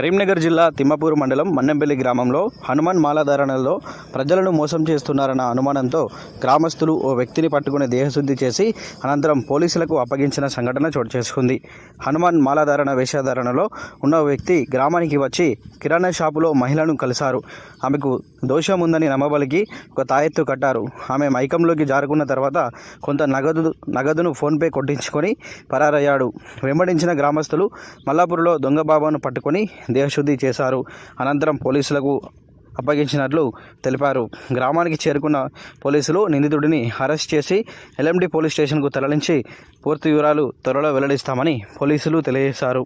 కరీంనగర్ జిల్లా తిమ్మపూర్ మండలం మన్నెంపల్లి గ్రామంలో హనుమాన్ మాలాధారణలో ప్రజలను మోసం చేస్తున్నారన్న అనుమానంతో గ్రామస్తులు ఓ వ్యక్తిని పట్టుకుని దేహశుద్ధి చేసి అనంతరం పోలీసులకు అప్పగించిన సంఘటన చోటు చేసుకుంది. హనుమాన్ మాలాధారణ వేషధారణలో ఉన్న వ్యక్తి గ్రామానికి వచ్చి కిరాణా షాపులో మహిళను కలిశారు. ఆమెకు దోషం ఉందని నమ్మబలికి ఒక తాయెత్తు కట్టారు. ఆమె మైకంలోకి జారుకున్న తర్వాత కొంత నగదు నగదును ఫోన్పే కొట్టించుకొని పరారయ్యాడు. వెంబడించిన గ్రామస్తులు మల్లాపూర్లో దొంగ బాబాను పట్టుకొని దేహశుద్ధి చేశారు. అనంతరం పోలీసులకు అప్పగించినట్లు తెలిపారు. గ్రామానికి చేరుకున్న పోలీసులు నిందితుడిని అరెస్ట్ చేసి ఎల్ఎండి పోలీస్ స్టేషన్కు తరలించి పూర్తి వివరాలు త్వరలో వెల్లడిస్తామని పోలీసులు తెలియజేశారు.